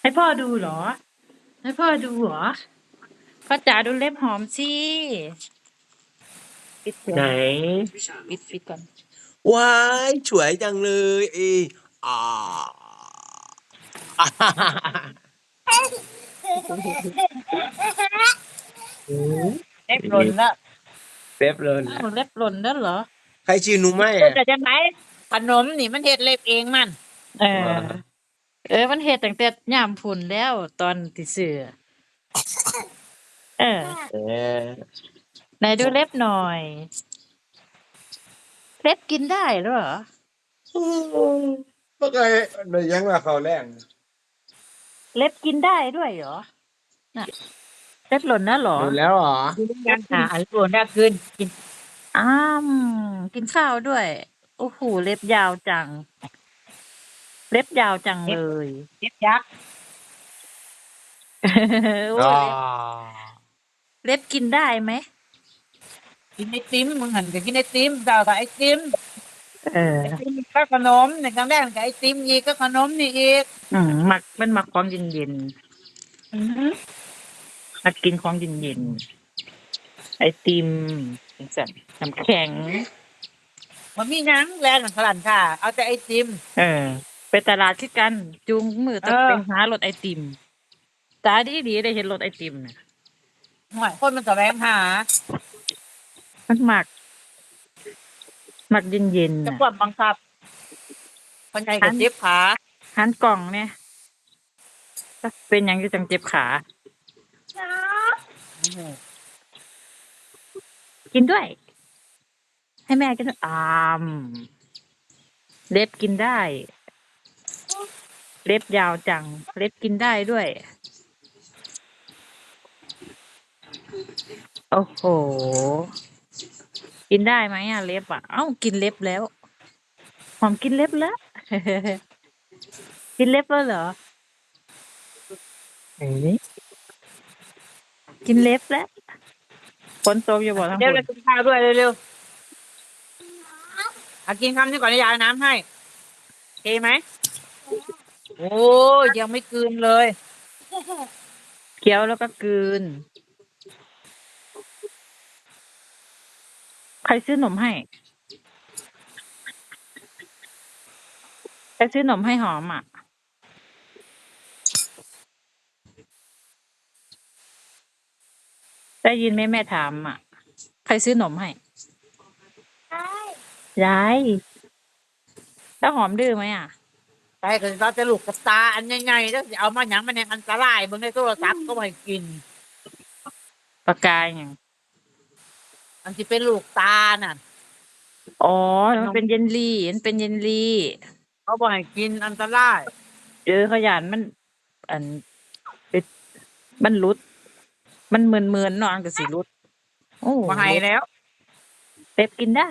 ให้พ่อดูเหรอ ให้พ่อดูเหรอ พ่อจ๋าดูเล็บหอมสิปิดเสียงไหน ปิดปิดก่อน ว้ายสวยจังเลยเออ่าเล็บหล่นแล้วเป๊บเลยอ้าวเล็บหล่นแล้วเหรอใครชื่อหนุ่มไหมเฮ็ดอะแต่จังได ขนมนี่มันเฮ็ดเล็บเองมัน เออ เออ มันเฮ็ดตั้งแต่ยามพุ่นแล้วตอนติเสือเออเออไหนดูเล็บหน่อย เล็บกินได้เหรอก็เคยในยังว่าเขาวแรงเล็บกินได้ด้วยเหรอน่ะเล็บหล่นนะเหรอดูแล้วเหรอยังหาอันหล่นได้คืนกินอ้ามกินข้าวด้วย โอ้โหเล็บยาวจัง เล็บยาวจังเลยเล็บยักษ์โอ้ยอ่าเล็บกินได้ไหมกินไอติมมึงหันก็กินไอติมเจ้าก็ไอติมเออไอติมก็ขนมในกลางแรกก็ไอติมอีกก็ขนมนี่อีกอืมหมักมันหมักของเย็นเย็นๆมักกินของเย็นเย็นๆไอติมจังซั่นน้ำแข็ง มันมีหยังแลนด์ขลันค่ะ เอาแต่ไอติม เออ ไปตลาดคือกัน จูงมือต้องเออ ไปหารถไอติม ตาดีดีๆได้เห็นรถไอติมน่ะห่วยคนมันแสวงหามันหมักหมักเย็นเย็นๆจะน่ะควบบังคับ คนใหญ่ก็เจ็บขาหันกล่องเนี่ยเป็นหยังจะจังเจ็บขา กินด้วย ให้แม่กินด้วยอามเล็บกินได้ เล็บยาวจัง เล็บกินได้ด้วย โอ้โห กินได้ไหมอะ เล็บอะ เอ้า กินเล็บแล้วหอมกินเล็บแล้ว กินเล็บแล้วเหรอเอ้ยกินเล็บแล้วฝนตกอยู่บ่ทั้งเร็วฝเลยนกินข้าวด้วยเร็วๆเอากินคำนี้ก่อนนะยายน้ำให้โอเคไหม โอ้ยยังไม่กลืนเลย เคี้ยวแล้วก็กลืน ใครซื้อหนมให้ ใครซื้อหนมให้หอมอะ ได้ยินไหมแม่ถามอะ ใครซื้อหนมให้ ยายแล้วหอมดื้อไหมอะ ไปก็เราจะลูกกับตาอันใหญ่ๆแล้วสิเอามาหยังมันยังอันตรายเบิ่งในโทรศัพท์ก็ไม่ให้กิน ปากกาอย่างอันที่เป็นลูกตาน่ะ อ๋อแล้วมันเป็นเยนลี่มันเป็นเยนลี่เขาบอกให้กินอันตรายเจอขยันมัน อันเป็นมันรุด มันเมือนเมือนๆเนาะอันก็สิรุด โอ้มาให้แล้ว เป๊ปกินได้